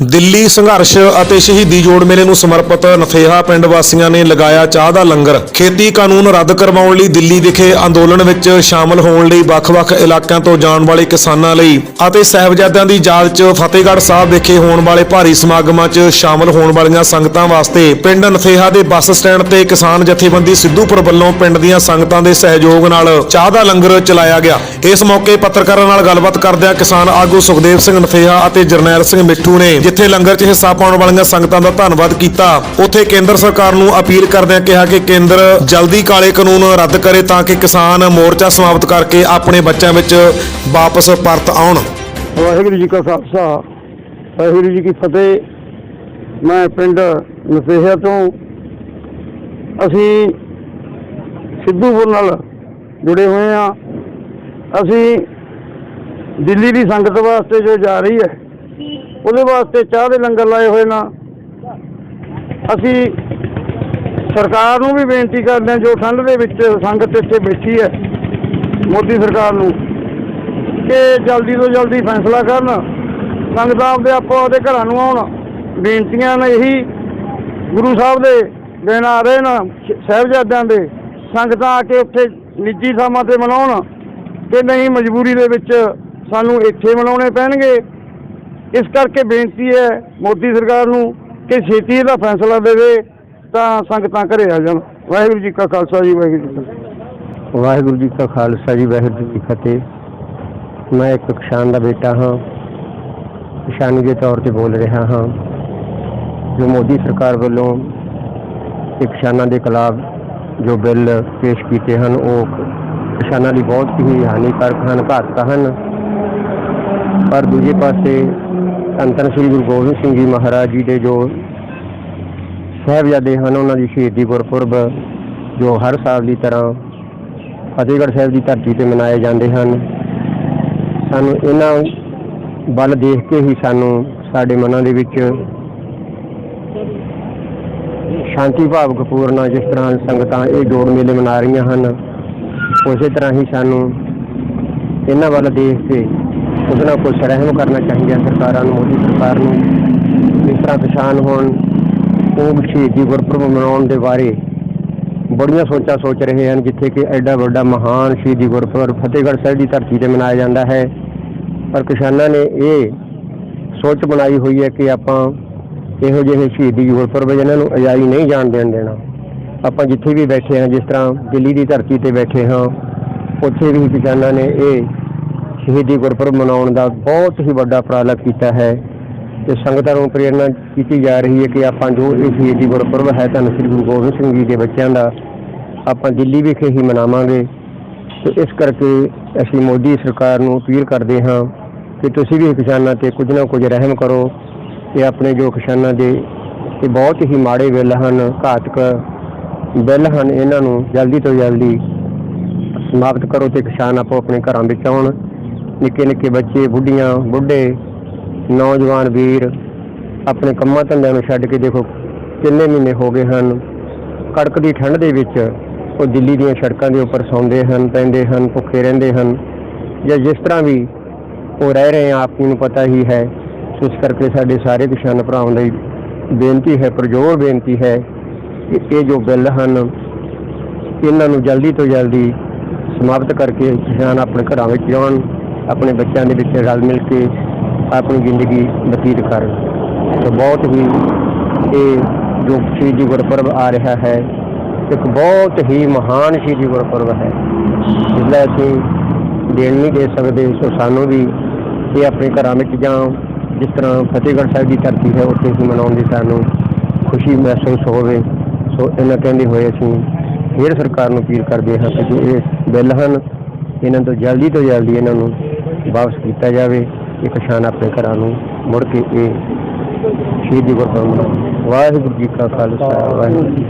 ਦਿੱਲੀ ਸੰਘਰਸ਼ ਅਤੇ ਸ਼ਹੀਦੀ ਜੋੜ ਮੇਲੇ ਨੂੰ ਸਮਰਪਿਤ ਨਫੇਹਾ ਪਿੰਡ ਵਾਸੀਆਂ ਨੇ ਲਗਾਇਆ ਚਾਹ ਦਾ ਲੰਗਰ। ਖੇਤੀ ਕਾਨੂੰਨ ਰੱਦ ਕਰਵਾਉਣ ਲਈ ਦਿੱਲੀ ਵਿਖੇ ਅੰਦੋਲਨ ਵਿੱਚ ਸ਼ਾਮਲ ਹੋਣ ਲਈ ਵੱਖ-ਵੱਖ ਇਲਾਕਿਆਂ ਤੋਂ ਜਾਣ ਵਾਲੇ ਕਿਸਾਨਾਂ ਲਈ ਅਤੇ ਸਹਿਬਜ਼ਾਦਿਆਂ ਦੀ ਯਾਦ 'ਚ ਫਤਿਹਗੜ੍ਹ ਸਾਹਿਬ ਵਿਖੇ ਹੋਣ ਵਾਲੇ ਭਾਰੀ ਸਮਾਗਮਾਂ 'ਚ ਸ਼ਾਮਲ ਹੋਣ ਵਾਲੀਆਂ ਸੰਗਤਾਂ ਵਾਸਤੇ ਪਿੰਡ ਨਫੇਹਾ ਦੇ ਬੱਸ ਸਟੈਂਡ ਤੇ ਕਿਸਾਨ ਜਥੇਬੰਦੀ ਸਿੱਧੂਪੁਰ ਵੱਲੋਂ ਪਿੰਡ ਦੀਆਂ ਸੰਗਤਾਂ ਦੇ ਸਹਿਯੋਗ ਨਾਲ ਚਾਹ ਦਾ ਲੰਗਰ ਚਲਾਇਆ ਗਿਆ। ਇਸ ਮੌਕੇ ਪੱਤਰਕਾਰਾਂ ਨਾਲ ਗੱਲਬਾਤ ਕਰਦਿਆਂ ਕਿਸਾਨ ਆਗੂ ਸੁਖਦੇਵ ਸਿੰਘ ਨਫੇਹਾ ਅਤੇ ਜਰਨੈਲ ਸਿੰਘ ਮਿੱਠੂ ਨੇ ਜਿੱਥੇ ਲੰਗਰ 'ਚ ਹਿੱਸਾ ਪਾਉਣ ਵਾਲੀਆਂ ਸੰਗਤਾਂ ਦਾ ਧੰਨਵਾਦ ਕੀਤਾ, ਉੱਥੇ ਕੇਂਦਰ ਸਰਕਾਰ ਨੂੰ ਅਪੀਲ ਕਰਦਿਆਂ ਕਿਹਾ ਕਿ ਕੇਂਦਰ ਜਲਦੀ ਕਾਲੇ ਕਾਨੂੰਨ ਰੱਦ ਕਰੇ ਤਾਂ ਕਿ ਕਿਸਾਨ ਮੋਰਚਾ ਸਮਾਪਤ ਕਰਕੇ ਆਪਣੇ ਬੱਚਿਆਂ ਵਿੱਚ ਵਾਪਸ ਪਰਤ ਆਉਣ। ਵਾਹਿਗੁਰੂ ਜੀ ਕਾ ਖਾਲਸਾ, ਵਾਹਿਗੁਰੂ ਜੀ ਕੀ ਫਤਿਹ। ਮੈਂ ਪਿੰਡ ਨਸੇਹਿਆ ਤੋਂ। ਅਸੀਂ ਸਿੱਧੂਪੁਰ ਨਾਲ ਜੁੜੇ ਹੋਏ ਆ ਅਸੀਂ ਦਿੱਲੀ ਦੀ ਸੰਗਤ ਵਾਸਤੇ ਜੋ ਜਾ ਰਹੀ ਹੈ ਉਹਦੇ ਵਾਸਤੇ ਚਾਹ ਦੇ ਲੰਗਰ ਲਾਏ ਹੋਏ ਨਾ। ਅਸੀਂ ਸਰਕਾਰ ਨੂੰ ਵੀ ਬੇਨਤੀ ਕਰਦੇ ਹਾਂ, ਜੋ ਠੰਡ ਦੇ ਵਿੱਚ ਸੰਗਤ ਇੱਥੇ ਬੈਠੀ ਹੈ, ਮੋਦੀ ਸਰਕਾਰ ਨੂੰ, ਕਿ ਜਲਦੀ ਤੋਂ ਜਲਦੀ ਫੈਸਲਾ ਕਰਨ। ਸੰਗਤਾਂ ਆਪਦੇ ਆਪੋ ਆਪਦੇ ਘਰਾਂ ਨੂੰ ਆਉਣ। ਬੇਨਤੀਆਂ ਨੇ ਇਹੀ ਗੁਰੂ ਸਾਹਿਬ ਦੇ ਦਿਨ ਆ ਰਹੇ ਨੇ, ਸ- ਸਾਹਿਬਜ਼ਾਦਿਆਂ ਦੇ। ਸੰਗਤਾਂ ਆ ਕੇ ਉੱਥੇ ਨਿੱਜੀ ਥਾਵਾਂ ਤੇ ਮਨਾਉਣ, ਕਿ ਨਹੀਂ ਮਜਬੂਰੀ ਦੇ ਵਿੱਚ ਸਾਨੂੰ ਇੱਥੇ ਮਨਾਉਣੇ ਪੈਣਗੇ। ਇਸ ਕਰਕੇ ਬੇਨਤੀ ਹੈ ਮੋਦੀ ਸਰਕਾਰ ਨੂੰ ਕਿ ਛੇਤੀ ਇਹਦਾ ਫੈਸਲਾ ਦੇਵੇ ਤਾਂ ਸੰਗਤਾਂ ਘਰੇ ਆ ਜਾਣ। ਵਾਹਿਗੁਰੂ ਜੀ ਕਾ ਖਾਲਸਾ ਜੀ, ਵਾਹਿਗੁਰੂ ਜੀ ਕੀ ਵਾਹਿਗੁਰੂ ਜੀ ਕਾ ਖਾਲਸਾ ਜੀ, ਵਾਹਿਗੁਰੂ ਜੀ ਕੀ ਫਤਿਹ। ਮੈਂ ਇੱਕ ਕਿਸਾਨ ਦਾ ਬੇਟਾ ਹਾਂ। ਕਿਸਾਨੀ ਦੇ ਤੌਰ ਤੇ ਬੋਲ ਰਿਹਾ ਹਾਂ। ਜੋ ਮੋਦੀ ਸਰਕਾਰ ਵੱਲੋਂ ਇਹ ਕਿਸਾਨਾਂ ਦੇ ਖਿਲਾਫ ਜੋ ਬਿੱਲ ਪੇਸ਼ ਕੀਤੇ ਹਨ, ਉਹ ਕਿਸਾਨਾਂ ਲਈ ਬਹੁਤ ਹੀ ਹਾਨੀਕਾਰਕ ਹਨ, ਘਾਤਕ ਹਨ। ਪਰ ਦੂਜੇ ਪਾਸੇ ਧੰਨ ਸ੍ਰੀ ਗੁਰੂ ਗੋਬਿੰਦ ਸਿੰਘ ਜੀ ਮਹਾਰਾਜ ਜੀ ਦੇ ਜੋ ਸਾਹਿਬਜ਼ਾਦੇ ਹਨ, ਉਹਨਾਂ ਦੀ ਸ਼ਹੀਦੀ ਗੁਰਪੁਰਬ ਜੋ ਹਰ ਸਾਲ ਦੀ ਤਰ੍ਹਾਂ ਫਤਿਹਗੜ੍ਹ ਸਾਹਿਬ ਦੀ ਧਰਤੀ ਤੇ ਮਨਾਏ ਜਾਂਦੇ ਹਨ। ਸਾਨੂੰ ਇਹਨਾਂ ਵੱਲ ਦੇਖ ਕੇ ਹੀ ਸਾਨੂੰ ਸਾਡੇ ਮਨਾਂ ਦੇ ਵਿੱਚ ਸ਼ਾਂਤੀ ਭਾਵਕ ਪੂਰਨ ਜਿਸ ਤਰ੍ਹਾਂ ਸੰਗਤਾਂ ਇਹ ਜੋੜ ਮੇਲੇ ਮਨਾ ਰਹੀਆਂ ਹਨ, ਉਸੇ ਤਰ੍ਹਾਂ ਹੀ ਸਾਨੂੰ ਇਹਨਾਂ ਵੱਲ ਦੇਖ ਕੇ ਕੁਝ ਨਾ ਕੁਝ ਰਹਿਮ ਕਰਨਾ ਚਾਹੀਦਾ ਸਰਕਾਰਾਂ ਨੂੰ, ਮੋਦੀ ਸਰਕਾਰ ਨੂੰ, ਇਸ ਤਰ੍ਹਾਂ ਕਿਸਾਨ ਹੋਣ, ਉਹ ਸ਼ਹੀਦੀ ਗੁਰਪੁਰਬ ਮਨਾਉਣ ਦੇ ਬਾਰੇ ਬੜੀਆਂ ਸੋਚਾਂ ਸੋਚ ਰਹੇ ਹਨ, ਜਿੱਥੇ ਕਿ ਐਡਾ ਵੱਡਾ ਮਹਾਨ ਸ਼ਹੀਦੀ ਗੁਰਪੁਰਬ ਫਤਿਹਗੜ੍ਹ ਸਾਹਿਬ ਦੀ ਧਰਤੀ ਤੇ ਮਨਾਇਆ ਜਾਂਦਾ ਹੈ। ਪਰ ਕਿਸਾਨਾਂ ਨੇ ਇਹ ਸੋਚ ਬਣਾਈ ਹੋਈ ਹੈ ਕਿ ਆਪਾਂ ਇਹੋ ਜਿਹੇ ਸ਼ਹੀਦੀ ਗੁਰਪੁਰਬ ਜਿਹਨਾਂ ਨੂੰ ਅਜਾਈ ਨਹੀਂ ਜਾਣ ਦੇਣ ਦੇਣਾ। ਆਪਾਂ ਜਿੱਥੇ ਵੀ ਬੈਠੇ ਹਾਂ, ਜਿਸ ਤਰ੍ਹਾਂ ਦਿੱਲੀ ਦੀ ਧਰਤੀ ਤੇ ਬੈਠੇ ਹਾਂ, ਉੱਥੇ ਵੀ ਕਿਸਾਨਾਂ ਨੇ ਇਹ ਸ਼ਹੀਦੀ ਗੁਰਪੁਰਬ ਮਨਾਉਣ ਦਾ ਬਹੁਤ ਹੀ ਵੱਡਾ ਉਪਰਾਲਾ ਕੀਤਾ ਹੈ ਤੇ ਸੰਗਤਾਂ ਨੂੰ ਪ੍ਰੇਰਨਾ ਕੀਤੀ ਜਾ ਰਹੀ ਹੈ ਕਿ ਆਪਾਂ ਜੋ ਇਹ ਸ਼ਹੀਦੀ ਗੁਰਪੁਰਬ ਹੈ ਧੰਨ ਸ੍ਰੀ ਗੁਰੂ ਗੋਬਿੰਦ ਸਿੰਘ ਜੀ ਦੇ ਬੱਚਿਆਂ ਦਾ ਆਪਾਂ ਦਿੱਲੀ ਵਿਖੇ ਹੀ ਮਨਾਵਾਂਗੇ ਤੇ ਇਸ ਕਰਕੇ ਅਸੀਂ ਮੋਦੀ ਸਰਕਾਰ ਨੂੰ ਅਪੀਲ ਕਰਦੇ ਹਾਂ ਕਿ ਤੁਸੀਂ ਵੀ ਕਿਸਾਨਾਂ ਤੇ ਕੁਝ ਨਾ ਕੁਝ ਰਹਿਮ ਕਰੋ ਤੇ ਆਪਣੇ ਜੋ ਕਿਸਾਨਾਂ ਦੇ ਇਹ ਬਹੁਤ ਹੀ ਮਾੜੇ ਬਿੱਲ ਹਨ, ਘਾਤਕ ਬਿੱਲ ਹਨ, ਇਹਨਾਂ ਨੂੰ ਜਲਦੀ ਤੋਂ ਜਲਦੀ ਸਮਾਪਤ ਕਰੋ ਤੇ ਕਿਸਾਨ ਆਪੋ ਆਪਣੇ ਘਰਾਂ ਵਿੱਚ ਆਉਣ। ਨਿੱਕੇ ਨਿੱਕੇ ਬੱਚੇ, ਬੁੱਢੀਆਂ, ਬੁੱਢੇ, ਨੌਜਵਾਨ ਵੀਰ ਆਪਣੇ ਕੰਮਾਂ ਧੰਦਿਆਂ ਨੂੰ ਛੱਡ ਕੇ ਦੇਖੋ ਕਿੰਨੇ ਮਹੀਨੇ ਹੋ ਗਏ ਹਨ। ਕੜਕ ਦੀ ਠੰਡ ਦੇ ਵਿੱਚ ਉਹ ਦਿੱਲੀ ਦੀਆਂ ਸੜਕਾਂ ਦੇ ਉੱਪਰ ਸੌਂਦੇ ਹਨ, ਪੈਂਦੇ ਹਨ, ਭੁੱਖੇ ਰਹਿੰਦੇ ਹਨ। ਜਾਂ ਜਿਸ ਤਰ੍ਹਾਂ ਵੀ ਉਹ ਰਹਿ ਰਹੇ ਆ, ਆਪ ਨੂੰ ਪਤਾ ਹੀ ਹੈ। ਇਸ ਕਰਕੇ ਸਾਡੇ ਸਾਰੇ ਕਿਸਾਨ ਭਰਾਵਾਂ ਲਈ ਬੇਨਤੀ ਹੈ ਪ੍ਰਜੋਰ ਬੇਨਤੀ ਹੈ ਕਿ ਇਹ ਜੋ ਬਿੱਲ ਹਨ, ਇਹਨਾਂ ਨੂੰ ਜਲਦੀ ਤੋਂ ਜਲਦੀ ਸਮਾਪਤ ਕਰਕੇ ਕਿਸਾਨ ਆਪਣੇ ਘਰਾਂ ਵਿੱਚ ਜਾਣ। ਆਪਣੇ ਬੱਚਿਆਂ ਦੇ ਵਿੱਚ ਰਲ ਮਿਲ ਕੇ ਆਪਣੀ ਜ਼ਿੰਦਗੀ ਬਤੀਤ ਕਰਨ ਸੋ ਬਹੁਤ ਹੀ ਇਹ ਜੋ ਸ਼੍ਰੀ ਜੀ ਗੁਰਪੁਰਬ ਆ ਰਿਹਾ ਹੈ, ਇੱਕ ਬਹੁਤ ਹੀ ਮਹਾਨ ਸ਼ਹੀਦੀ ਗੁਰਪੁਰਬ ਹੈ। ਇਸ ਅਸੀਂ ਦੇਣ ਨਹੀਂ ਦੇ ਸਕਦੇ, ਸੋ ਸਾਨੂੰ ਵੀ ਇਹ ਆਪਣੇ ਘਰਾਂ ਵਿੱਚ ਜਾਂ ਜਿਸ ਤਰ੍ਹਾਂ ਫਤਿਹਗੜ੍ਹ ਸਾਹਿਬ ਦੀ ਧਰਤੀ ਹੈ, ਉੱਥੇ ਅਸੀਂ ਮਨਾਉਣ ਦੀ ਸਾਨੂੰ ਖੁਸ਼ੀ ਮਹਿਸੂਸ ਹੋਵੇ। ਸੋ ਇਹਨਾਂ ਕਹਿੰਦੇ ਹੋਏ ਅਸੀਂ ਫਿਰ ਸਰਕਾਰ ਨੂੰ ਅਪੀਲ ਕਰਦੇ ਹਾਂ ਕਿ ਜੋ ਇਹ ਬਿੱਲ ਹਨ, ਇਹਨਾਂ ਤੋਂ ਜਲਦੀ ਤੋਂ ਜਲਦੀ ਇਹਨਾਂ ਨੂੰ ਵਾਪਸ ਕੀਤਾ ਜਾਵੇ ਇਹ ਕਿਸਾਨ ਆਪਣੇ ਘਰਾਂ ਨੂੰ ਮੁੜ ਕੇ ਇਹ ਸ਼ਹੀਦੀ ਗੁਰਦੁਆਰਾ ਵਾਹਿਗੁਰੂ ਜੀ ਕਾ ਖਾਲਸਾ, ਵਾਹਿਗੁਰੂ ਜੀ